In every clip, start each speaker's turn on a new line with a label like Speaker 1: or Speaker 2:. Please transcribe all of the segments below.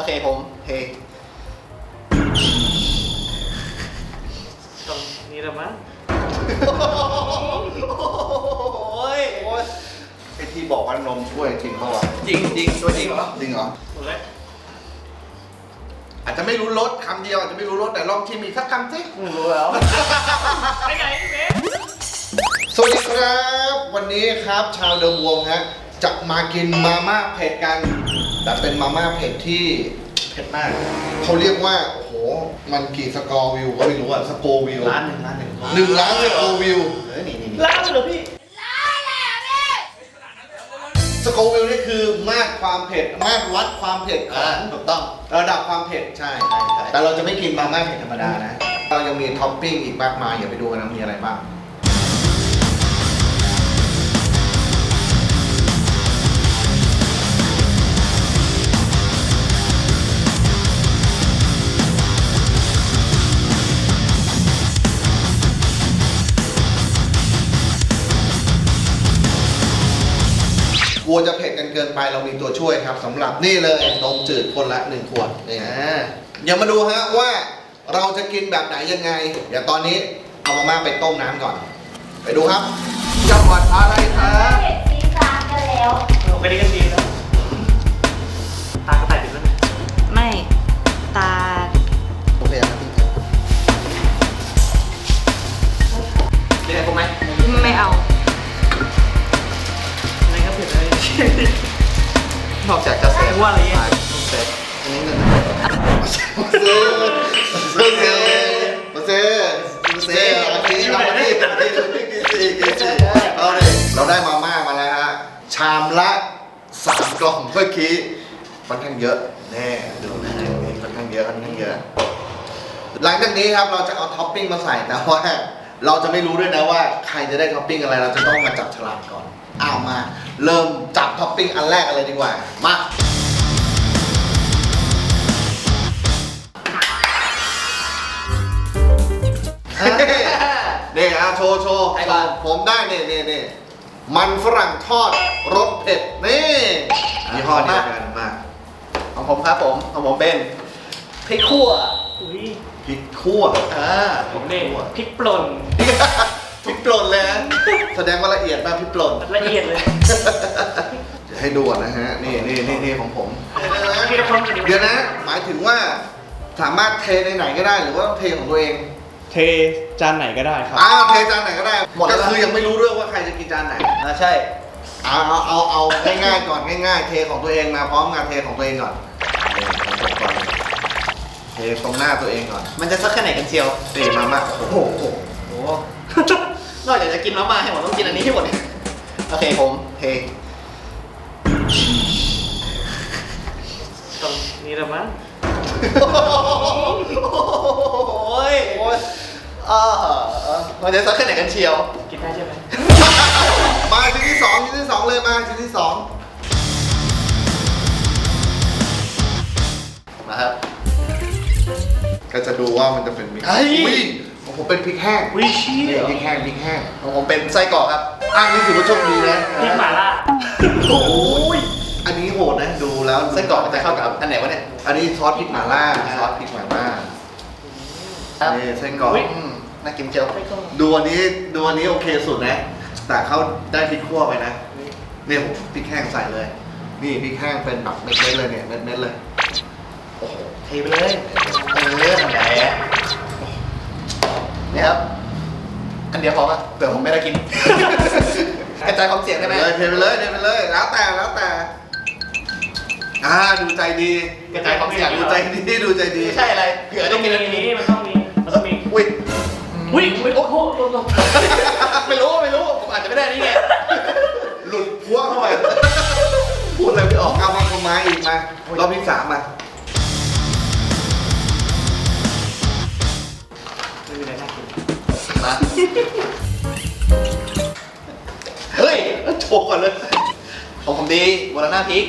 Speaker 1: โอเคผมเท
Speaker 2: ตรงนี้ละมั้ง
Speaker 1: โอ้ย
Speaker 3: โอ๊ยไอที่บอกว่านมช่วยจริงเปล่าวะ
Speaker 1: จริงจริงตัวจริงเหรอ
Speaker 3: จริงเหรอ
Speaker 2: หมดแล้ว
Speaker 3: อาจจะไม่รู้รสคำเดียวอาจจะไม่รู้รสแต่ลองชิมอีกสักคำสิ
Speaker 1: รู้แล้ว
Speaker 2: ไปไหนเบ๊
Speaker 3: สวัสดีครับ วันนี้ครับชาวเดิมวงฮะ จะมากินมาม่าเผ็ดกัน แต่เป็นมาม่าเผ็ดที่เผ็ดมาก เขาเรียกว่า โอ้โห มันกี่สกอร์วิวก็ไม่รู้อะสโกวิว
Speaker 1: ร้านหนึ่งร้านหนึ่ง
Speaker 3: หนึ่งล้านสกอร์วิว
Speaker 1: เออนี่นี่นี่
Speaker 2: ล้างเลยเหรอพี่
Speaker 3: สโกวิลนี่คือมากความเผ็ดมากวัดความเผ็ดข
Speaker 1: อ่า
Speaker 3: อง
Speaker 1: ถูกต้อง
Speaker 3: ระดับความเผ็ดใช่
Speaker 1: ใช่ใช่
Speaker 3: แต่เราจะไม่กินมาม่าเผ็ดธรรมดานะ เรายังมีท็อปปิ้งอีกมากมายอย่าไปดูกันนะมีอะไรบ้าง กินไปเรามีตัวช่วยครับสำหรับนี่เลยนมจืดคนละหนึ่งขวดนี่ฮะเดี๋ยวมาดูฮะว่าเราจะกินแบบไหนยังไง เดี๋ยวตอนนี้เอามาม่าไปต้มน้ำก่อน ไปดูครับจังหวัดอะไรครับามละสามกล่องเมื่อกี้ค่อนข้างเยอะแน่ดูนะค่อนข้างเยอะค่อนข้างเยอะ หลังจากนี้ครับเราจะเอาท็อปปิ้งมาใส่แต่ว่าเราจะไม่รู้ด้วยนะว่าใครจะได้ท็อปปิ้งอะไรเราจะต้องมาจับฉลากก่อนเอามา เริ่มจับท็อปปิ้งอันแรกกันเลยดีกว่ามานี่อะโชว์โชว์โชว์ผมได้เนี่ยเนี่ยเนี่ย มันฝรั่งทอดรสเผ็ดนี่ยี่ห้อเดียวกันมา
Speaker 1: ของผมครับผมของผมเป็นพริกขั่ว
Speaker 2: อุ้ย
Speaker 3: พริกคั่ว
Speaker 1: อ่า
Speaker 2: ผมเนี่ยพริกป่น
Speaker 3: พริกป่นเลยนะแสดงว่าละเอียดมากพริกป่น
Speaker 2: ละเอียดเลย
Speaker 3: จะให้ดูก่อนนะฮะนี่นี่นี่นี่ของผม
Speaker 2: พี่กระพง
Speaker 3: เดี๋ยวนะ หมายถึงว่าสามารถเทในไหนก็ได้หรือว่าต้องเทของตัวเอง
Speaker 4: เทจานไหนก็ได้ครับ
Speaker 3: อ้าวเทจานไหนก็ได้ก็คือยังไม่รู้เรื่องว่าใครจะกินจานไหน
Speaker 1: อ่าใช่
Speaker 3: เอาเอาเอาเอาง่ายๆก่อนง่ายๆ เทของตัวเองมาพร้อมกันเทของตัวเองก่อนนี่ของผมก่อนเทตรงหน้าตัวเองก่อน
Speaker 1: มันจะสักแค่ไหนกันเชียว
Speaker 3: ตีมามาโอ้โห
Speaker 1: โอ้นอกจากจะกินมาม่าให้หมดต้องกินอันนี้ให้หมดเนี่ยโอเคผมเท
Speaker 2: ตรงนี้ละมั้ง
Speaker 1: โอ้ย โอ้ยอ่ามันจะสักแค่ไหนกันเชียว
Speaker 2: กินได้ใช่ไหม
Speaker 3: มาชิ้นที่สองชิ้นที่สองเลยมาชิ้นที่สอง
Speaker 1: มาครับ
Speaker 3: ก็จะดูว่ามันจะเป็นมิกซ์
Speaker 1: เฮ้ย
Speaker 3: อุ้ยของผมเป็นพริกแห้ง
Speaker 2: วิชี่
Speaker 3: นี่พริกแห้งพริกแห้ง
Speaker 1: ของผมเป็นไส้กรอกครับ
Speaker 3: อันนี้ถือว่าโชคดีนะ
Speaker 2: พริกหม่าล่า
Speaker 3: โอ้ยอันนี้โหดนะดูแล้ว
Speaker 1: ไส้กรอกมันจะเข้ากับอันไหนวะเนี่ย
Speaker 3: อันนี้ซอสพริกหม่าล่าซอสพริกหม่าล่า
Speaker 1: ครับ
Speaker 3: นี่ไส้กรอก
Speaker 1: อืม น่ากินเจียว
Speaker 2: ไส้กรอก
Speaker 3: ดูอันนี้ดูอันนี้โอเคสุดนะ แต่เขาได้พริกคั่วไปนะเนี่ยผมพริกแห้งใส่เลย นี่พริกแห้งเป็นแบบเม็ดๆเลยเนี่ยเม็ดๆเลยโอ้โห
Speaker 1: เทไปเลยเออทำไงนี่ครับ อันเดียวพอปะเผื่อผมไม่ได้กิน กระจายความเสี่ยงได้ไหม
Speaker 3: เลยเทไปเลยเทไปเลย แล้วแต่แล้วแต่ อ่าดูใจดี
Speaker 1: กระจายความเสี่ยง
Speaker 3: ดูใจดีดูใจดี
Speaker 1: ไม่ใช่อะไรเผื่อ
Speaker 2: ต้
Speaker 1: ได้
Speaker 2: อง
Speaker 1: กิ
Speaker 2: มี
Speaker 1: นอัน
Speaker 2: นี้
Speaker 1: นี้
Speaker 2: มันต้องมีมันต้องมี
Speaker 3: อุ้ย
Speaker 2: อุ้ยอุ้ยโอ้โหโอ้โห
Speaker 1: ไม่รู้ไม่รู้ผมอาจจะไม่ได้นี่ไง
Speaker 3: หลุดพวกเข้าไปพูดอะไรไม่ออกเอามาคนมาอีกมารอบที่สามมา
Speaker 2: ไม่มีอะไรน่ากิน
Speaker 1: มาเฮ้ยโชว์ก่อนเลยของผมดีโบราณาพริก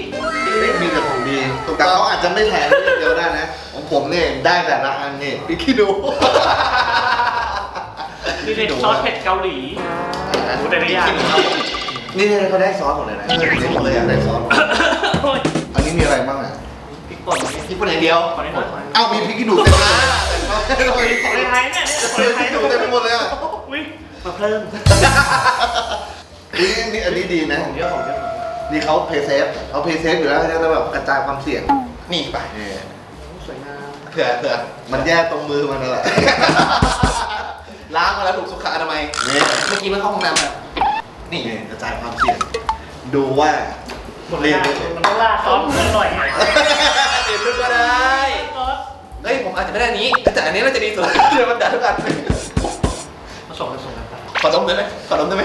Speaker 3: มีแต่ของดีแต่เขาอาจจะไม่แถมอย่างเดียวได้นะ ของผมเนี่ยได้แต่ละอันนี่พี่คิดดู
Speaker 2: นี่เป็นซอสเผ็ดเกาหลีโอ้แต่ละอย่าง
Speaker 3: นี่เขาได้ซอสหมดเลยนะนี่ผมเลยอยากได้ซอส
Speaker 2: โอ้ย
Speaker 3: อันนี้มีอะไรบ้างอะ
Speaker 2: พริกป่นนี่
Speaker 1: พริกป่นอย่างเดียว
Speaker 2: ขอได้น้อยขอได้น้อย
Speaker 3: เอ้ามีพริกขี้หนูเต็มเลย
Speaker 2: ของในไทยเนี่ย
Speaker 3: พริกขี้หนูเต็มไปหมดเลยอะ
Speaker 2: อุ้ยมาเพิ่ม
Speaker 3: นี่นี่อันนี้ดีนะ
Speaker 2: ของเยอะของเยอะ
Speaker 3: นี่เขาเพย์เซฟเขาเพย์เซฟอยู่แล้วเขาจะแบบกระจายความเสี่ยง
Speaker 1: นี่ไป
Speaker 3: นี่
Speaker 2: สวยงาม
Speaker 1: เผื่อเผื่อ
Speaker 3: มันแย่ตรงมือมันนั่นแหละ
Speaker 1: ล้างมาแล้วถูกสุขอนามัย
Speaker 3: นี่
Speaker 1: เมื่อกี้มันเข้าห้องน้ำอะนี่
Speaker 3: นี่กระจายความเสี่ยงดูว่า
Speaker 2: หมดเลยอะมันต้องราดซอสมันอร่อยไง
Speaker 1: เด็ดลึกก็ได้
Speaker 2: ซอส
Speaker 1: เฮ้ยผมอาจจะไม่ได้อันนี้แต่อันนี้น่าจะดีสุดเดี๋ยวมันดัดทุกอัน
Speaker 2: ผสมผสมกันไป
Speaker 1: ขอดมได้ไหมขอดมได้ไหม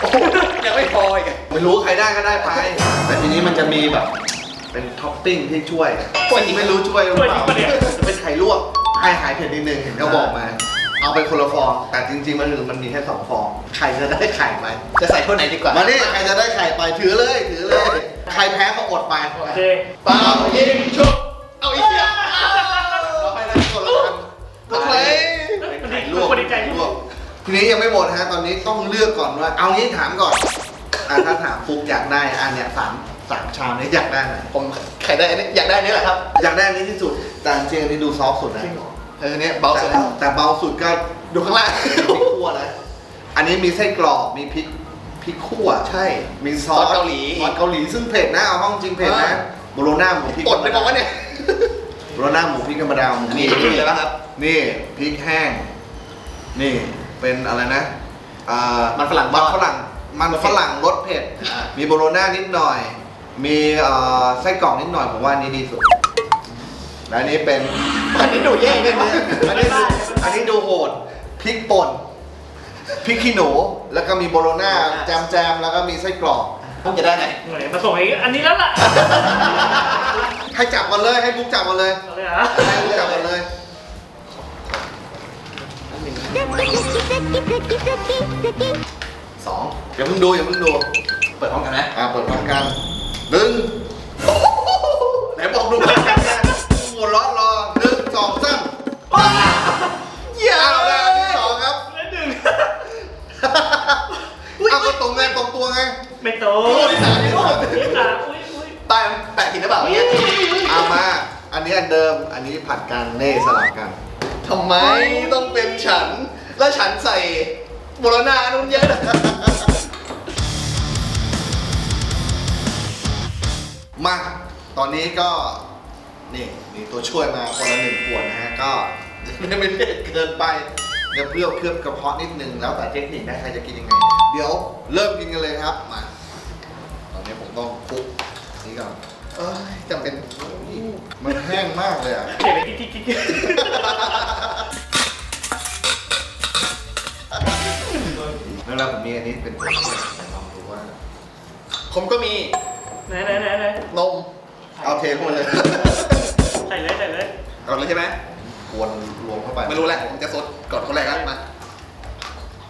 Speaker 1: โอ้โหยังไม่พออีกอะ
Speaker 3: ไม่รู้ใครได้ก็ได้ไป แต่ทีนี้มันจะมีแบบ เป็นท็อปปิ้งที่ช่วยไม่รู้ช่วยหรือเปล่าจะเป็นไข่ลวกให้หายเผ็ดนิดนึงเห็นเขาบอกมา เอาไปคนละฟอง แต่จริงๆ มันคือมันมีแค่สองฟอง ใครจะได้ไข่ไป
Speaker 1: จะใส่เท่าไหนดีกว่า
Speaker 3: มานี่ใครจะได้ไข่ไปถือเลยถือเลย ใครแพ้ก็อดไป
Speaker 2: โอเค
Speaker 1: เปล่ายิงชุบเอาอีกเดียวเราให้ได้คนละกันก็ใคร
Speaker 2: มัน
Speaker 3: ไข่
Speaker 2: ดี
Speaker 3: ลวก
Speaker 2: คนดีใจ
Speaker 3: ลวกทีนี้ยังไม่หมดฮะตอนนี้ต้องเลือกก่อนว่า เอางี้ถามก่อนอะถ้าถามฟุกอยากได้อันเนี้ยสาม สามชามนี้อยากได้ไหน
Speaker 1: ผมใครได้อันนี้อยากได้อันนี้แหละครับ
Speaker 3: อยากได้อันนี้ที่สุด แต่จริงๆอันนี้ดูซอฟต์สุดนะ
Speaker 1: เออเนี่ยเบาสุด
Speaker 3: แต่แต่เบาสุดก็
Speaker 1: ดูข้างล่าง
Speaker 3: พริกคั่วนะอันนี้มีไส้กรอกมีพริกพริกคั่ว
Speaker 1: ใช่
Speaker 3: มีซอส
Speaker 1: ซอสเกาหลี
Speaker 3: ซอสเกาหลีซึ่งเผ็ดนะเอาห้องจริงเผ็ดนะ
Speaker 1: อ่า
Speaker 3: โบโลน่าหมูพริก
Speaker 1: อดไปบอกว่าเนี่ย
Speaker 3: โบโลน่าหมูพริกธรรมดาหมู
Speaker 1: อันนี้นี่เลยนะครับ
Speaker 3: นี่พริกแห้ง นี่เป็นอะไรนะอ่า
Speaker 1: มันฝรั่ง
Speaker 3: มัน
Speaker 1: ทอด
Speaker 3: ฝรั่งมันฝรั่งรสเผ็ด
Speaker 1: อ่า
Speaker 3: มีโบโลน่านิดหน่อย มีเอ่อไส้กรอกนิดหน่อยผมว่าอันนี้ดีสุด และอันนี้เป็น
Speaker 1: อันนี้ดูแย่เลยนะ
Speaker 3: อันนี้ดูอันนี้ดูโหดพริกป่นพริกขี้หนู แล้วก็มีโบโลน่าแจมแจมๆแล้วก็มีไส้กรอก
Speaker 1: ผมจะได้ไหน
Speaker 2: หน่วยมาส่งอีกอันนี้แล้วล่ะ
Speaker 3: ให้จับกันเลยให้บุ๊กจับกันเลย
Speaker 2: เอาเลยเหรอ
Speaker 3: ให้บุ๊กจับกันเลย
Speaker 1: สอง
Speaker 3: อย่าเพิ่งดูอย่าเพิ่งดู
Speaker 1: เปิดพร้อมกันนะ
Speaker 3: อ่าเปิดพร้อมกัน หนึ่งไหนบอกดูหัวเราะรอหนึ่งสองสาม
Speaker 1: เยี่ย
Speaker 3: เอา
Speaker 1: ม
Speaker 3: ได้อันที่สองครับ
Speaker 2: เล่นหนึ่ง
Speaker 3: เอาก็ตรงไงตรงตัวไง
Speaker 2: ไม่โต
Speaker 1: โอ้ยสามนี่โอ้ย
Speaker 2: นี่สามอุ้ยอุ้ย
Speaker 1: ตายแปะผิดหรือเปล่าเนี่ย
Speaker 3: เอามา อันนี้อันเดิม อันนี้ผัดกันเน่สลับกัน
Speaker 1: ทำไมต้องเป็นฉัน แล้วฉันใส่โบโลนานุ่นเยอะนะ
Speaker 3: มา ตอนนี้ก็ นี่มีตัวช่วยมาคนละหนึ่งขวดนะฮะ ก็ไม่ไม่เผ็ดเกินไปเดี๋ยวเปรี้ยวเคลือบกระเพาะนิดนึงแล้วแต่เทคนิคนะใครจะกินยังไง เดี๋ยวเริ่มกินกันเลยครับ มา ตอนนี้ผมต้องคลุกนี่ก่อน
Speaker 1: เอ้ยจำเป็น
Speaker 3: มันแห้งมากเลยอะ
Speaker 2: เก็บไปกิ๊กกิ๊กกิ๊ก
Speaker 3: แล้วเราผมมีอันนี้เป็นตัวช่วยลองดูว่า
Speaker 1: ผมก็มี
Speaker 2: ไหนไหนไหนไหน
Speaker 1: นม
Speaker 3: เอาเทเข้ามาเลย
Speaker 2: ใส่เลยใส่เลย
Speaker 1: ก่อนเลยใช่ไหม
Speaker 3: กวนรวมเข้าไป
Speaker 1: ไม่รู้แหละ ผมจะสดก่อนคนแรกแล้วมา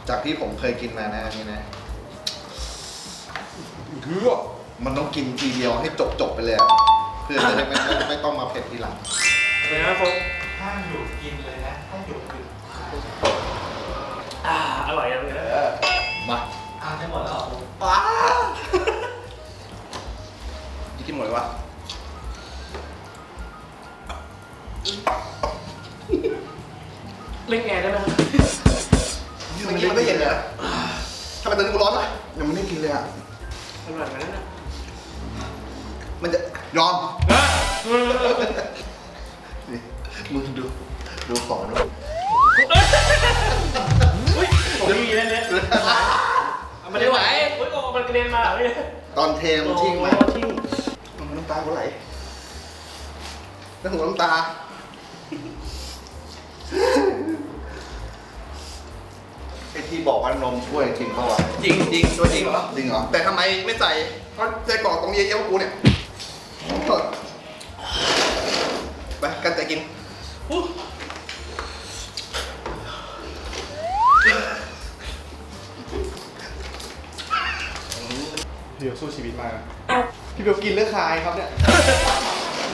Speaker 3: จากที่ผมเคยกินมานะอันนี้นะเฮือมันต้องกินทีเดียวให้จบจบๆไปเลยอะเพื่อจะได้ไม่ไม่ไม่ต้องมาเผ็ดทีหลัง
Speaker 2: เป็นไงครับผม
Speaker 4: ห้ามหยุดกินเลยนะถ้าหยุดหยุด
Speaker 2: อ่าอร่อยจังเลยนะ
Speaker 1: มา
Speaker 4: อ่านได้หมดแล้วเหรอ
Speaker 1: ป้าจะ กินหมดเลยวะ
Speaker 2: เล่นแอร์ได้ไหมครับ
Speaker 1: เมื่อกี้มันก็เย็นเลยนะทำไมตอนนี้กูร้อนวะ
Speaker 3: ยังไม่ได้กินเลยอะ
Speaker 2: อร่อยไหมนะ
Speaker 1: มันจะ
Speaker 3: ยอม
Speaker 2: อะ
Speaker 3: นี่มึงดูดูของดู
Speaker 2: อุ้ยผมไม่มีเล่นเนี้ยเอามาเล่นไหวอุ้ยโอ้มันกระเด็นมาเหรอพี่
Speaker 3: ตอนเทมันทิ้งมา
Speaker 2: โอ้ทิ้ง
Speaker 1: น้ำตากูไหลน้ำหูน้ำตา
Speaker 3: ไอที่บอกว่านมช่วยจริงเปล่าวะ
Speaker 1: จริงจริงตัวจริงเหรอ
Speaker 3: จริงเหรอ
Speaker 1: แต่ทำไมไม่ใส่เพราะใจกรอกตรงเยี่ยวๆกูเนี่ย
Speaker 4: พี่เบลกินเลือกคายครับเนี่ย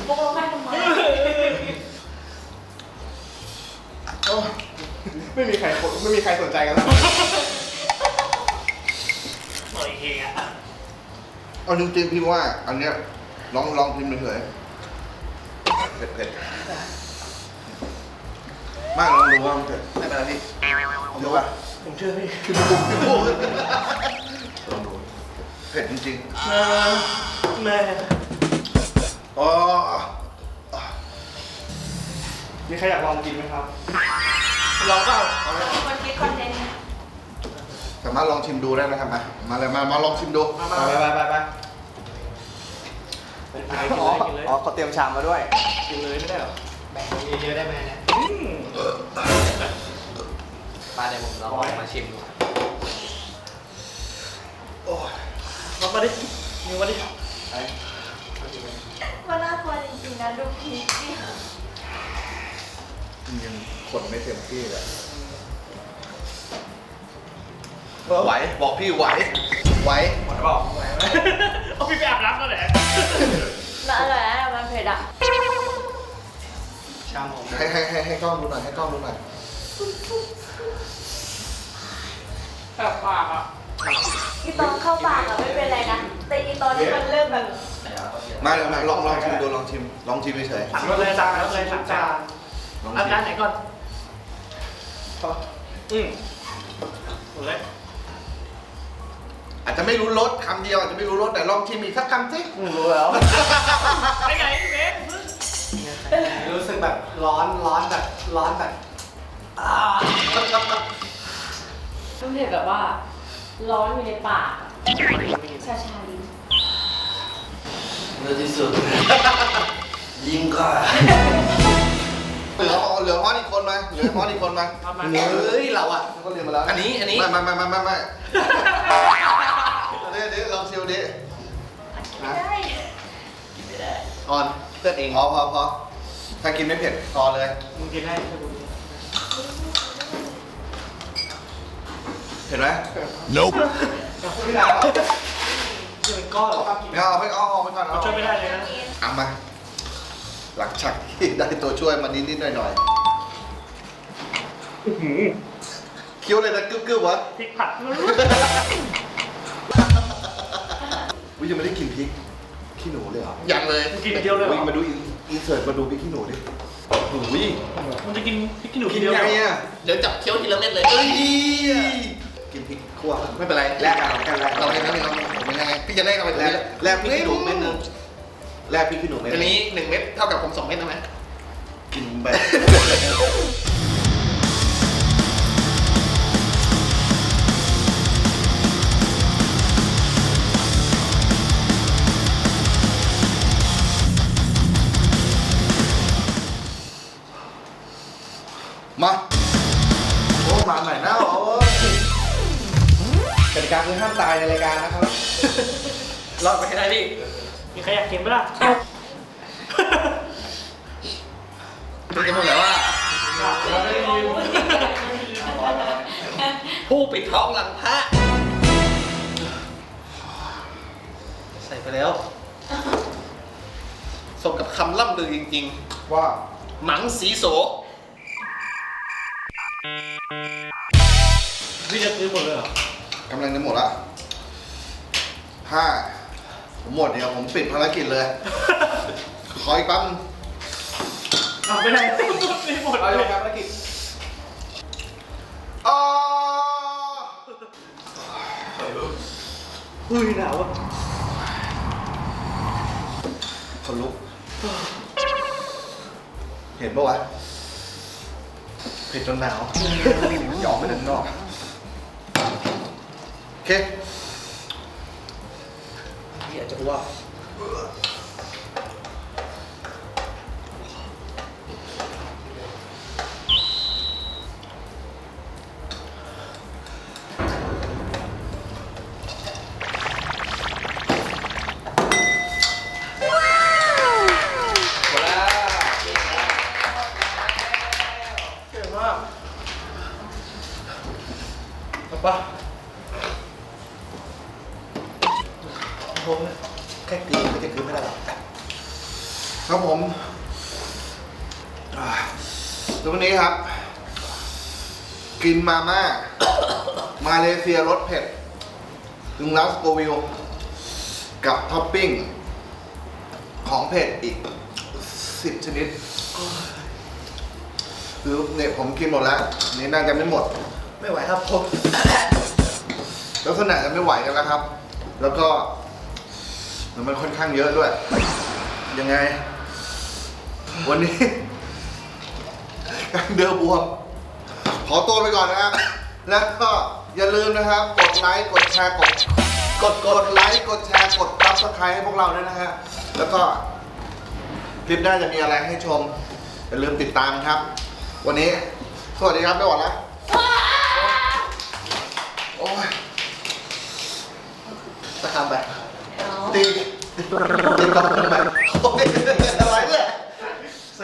Speaker 5: โอ้ไม่ทำไม
Speaker 4: ไม่มีใครไม่มีใครสนใจกันแล้ว
Speaker 2: หน่อยเองอะ
Speaker 3: เอาจริงๆพี่ว่า อันเนี้ยลองลองพิมพ์เฉยๆเผ็ดเผ็ดมากลองดูว่ามันเผ็ด
Speaker 1: ไม่เป็นไรพี่
Speaker 3: เดี๋ยวว่า
Speaker 2: ผมเชื่อพี่
Speaker 3: ลองดูเผ็ดจริง
Speaker 2: แม่
Speaker 3: ๆอ๋อ
Speaker 4: มีใครอยากลองกินไหมครับ
Speaker 2: ลองเปล่า
Speaker 5: คนคิดคอนเทนต์
Speaker 3: สามารถลองชิมดูได้นะครับมามาเลยมามาลองชิมดู
Speaker 2: มามา
Speaker 4: ไปไปไปไป
Speaker 2: กินเลยกินเลย
Speaker 4: อ๋อเขาเตรียมชามมาด้วย
Speaker 2: กินเลยไม่ได้หรอ
Speaker 1: แบ่งเยอะๆได้ไหมเนี่ย
Speaker 2: อืม
Speaker 1: ปลาเดี๋ยวผมลองมาชิมดู
Speaker 2: มามาดิมีมาดิ
Speaker 5: ว่าน่ากลัวจริงๆนะดูพีคดิ
Speaker 3: ยังขนไม่เต็มที่เลย
Speaker 1: ไหว บอกพี่ไหว ไหว
Speaker 2: ไหวเปล่าไหวไหมเอาพี่ไปอาบน้ำแล้วแหละ
Speaker 5: มันอร่อยนะมันเผ็ดอะ
Speaker 1: ชามผม
Speaker 3: ให้ให้ให้ให้กล้องดูหน่อยให้กล้องดูหน่อย
Speaker 2: แบบปากอะ
Speaker 5: อีตอนเข้าปากอะไม่เป็นไรนะ แต่อีตอนที่มันเริ่มแบบ
Speaker 3: มาเลยมาลองลองชิมดูลองชิมลองชิมเฉย
Speaker 2: สั่งมาเลยสั่งมาเลยสั่งจาน
Speaker 3: ๆลอง
Speaker 2: เอา
Speaker 3: ชิ
Speaker 2: จาน
Speaker 3: ม
Speaker 2: ไหนก่อนอืมหมดเลย
Speaker 3: อาจจะไม่รู้รสคำเดียวอาจจะไม่รู้รสแต่ลองชิมอีกสักคำสิ
Speaker 4: รู้แล้ว
Speaker 2: ไปไหนเบส
Speaker 4: รู้สึกแบบร้อนร้อนแบบร้อนแบบ
Speaker 5: มันเผ็ดแบบว่า ร้อนอยู่ในปากชาชาลิ้น
Speaker 1: เนื้อที่สุด ยิ่งกว่า
Speaker 3: เหลือเหลือฮอตอีกคนไหมเหลือฮอตอีกคนไหม
Speaker 2: มามา
Speaker 1: เฮ้ยเราอะ
Speaker 3: เขาก็เรียนมาแล้ว
Speaker 1: อันนี้อันนี้
Speaker 3: ไม่ไม่ไม่ไม่ไม่เดี๋ยวเดี๋ยวลองชิมดิ
Speaker 5: ไม่ได้
Speaker 1: ออนเพื่อนเอง
Speaker 3: พอพอพอถ้ากินไม่เผ็ดพอเลย
Speaker 2: มึงกินได้ใช่ไหม
Speaker 3: เห็นไหม
Speaker 4: พี่ดาว
Speaker 2: จะเป็นก้อนเหรอ
Speaker 3: ไม่เอาไม่เอาเอาไปก่อนเอา
Speaker 2: ช่วยไม่ได้เลยนะ
Speaker 3: เอามา หลังจากที่ได้ตัวช่วยมานิดนิดๆหน่อยหน่อยๆเคี้ยวเลยนะกึ๊บกึ๊บวะ
Speaker 2: พริกผัด
Speaker 3: วิยังไม่ได้กินพริกขี้หนูเลยเหรอ
Speaker 1: ยังเลย
Speaker 2: กินเดียวเลยเหร
Speaker 3: วิ่ง
Speaker 2: อ
Speaker 3: มาดูอินเสิร์ตมาดูพริกขี้หนูดิหูย
Speaker 2: มันจะกินพริกขี้หนู
Speaker 3: กิน
Speaker 2: เดียว
Speaker 3: ไง
Speaker 2: เหรอ
Speaker 3: อะ
Speaker 1: เดี๋ยวจับเคี้ยวทีละเม็ดเลย
Speaker 3: เอ้ย กินพริกคั่ว
Speaker 1: ไม่เป็นไร
Speaker 3: แลกกันแลกกันแลกกัน
Speaker 1: เราเองนะเราผมเป็นยังไงพี่จะแลกกันไปตรง
Speaker 3: แลก
Speaker 1: นี้
Speaker 3: แลกพริกขี้หนูเม็ดนึงแลกพริกขี้หนูเม็ด
Speaker 1: อันนี้หนึ่งเม็ดเท่ากับผมสองเม็ดนะไหม
Speaker 3: กินไป
Speaker 1: ผู้ปิดทองหลังพระใส่ไปแล้วสมกับคำล่ำลือจริง
Speaker 3: ว่า
Speaker 1: ๆ หมังสีโส
Speaker 2: พี่จะซื้อหมดเลยเหรอกำ
Speaker 3: ลังจะหมดละห้าผมหมดเดียวผมปิดภารกิจเลย ขออีกแปั๊มง
Speaker 2: เอาไปไหนซื้อหมด
Speaker 4: เอา
Speaker 2: เล
Speaker 4: เลยยครับภารกิจ
Speaker 3: อุ้
Speaker 2: ยหนาวอะ
Speaker 3: คนลุก เห็นปะวะเผ็ดจนหนาวหยอกไม่ถึงนอก โอเค
Speaker 1: พี่อาจจะอ้วก
Speaker 3: ครับ กินมาม่า มาเลเซียรสเผ็ดถึงร้านสโกวิลกับท็อปปิ้ง ของเผ็ดอีก10ชนิด คือเนี่ยผมกินหมดแล้วอันนี่น่าจะไม่หมด
Speaker 1: ไม่ไหวครับผม
Speaker 3: ลักษณะจะไม่ไหวกันแล้วครับ แล้วก็มันมันค่อนข้างเยอะด้วย ยังไง วันนี้ การเดือบวมขอตัวไปก่อนนะครับแล้วก็อย่าลืมนะครับ กดไลค์กดแชร์กดกดกดไลค์กดแชร์กดซับสไครต์ให้พวกเราด้วยนะฮะแล้วก็คลิปหน้าจะมีอะไรให้ชม อย่าลืมติดตามครับ วันนี้ สวัสดีครับไม่หวัดละโอ้ย
Speaker 1: ตะคำไป
Speaker 5: เอา
Speaker 3: ตีตีกับทำไมโอ้ยอะไรเนี่ย
Speaker 1: เซ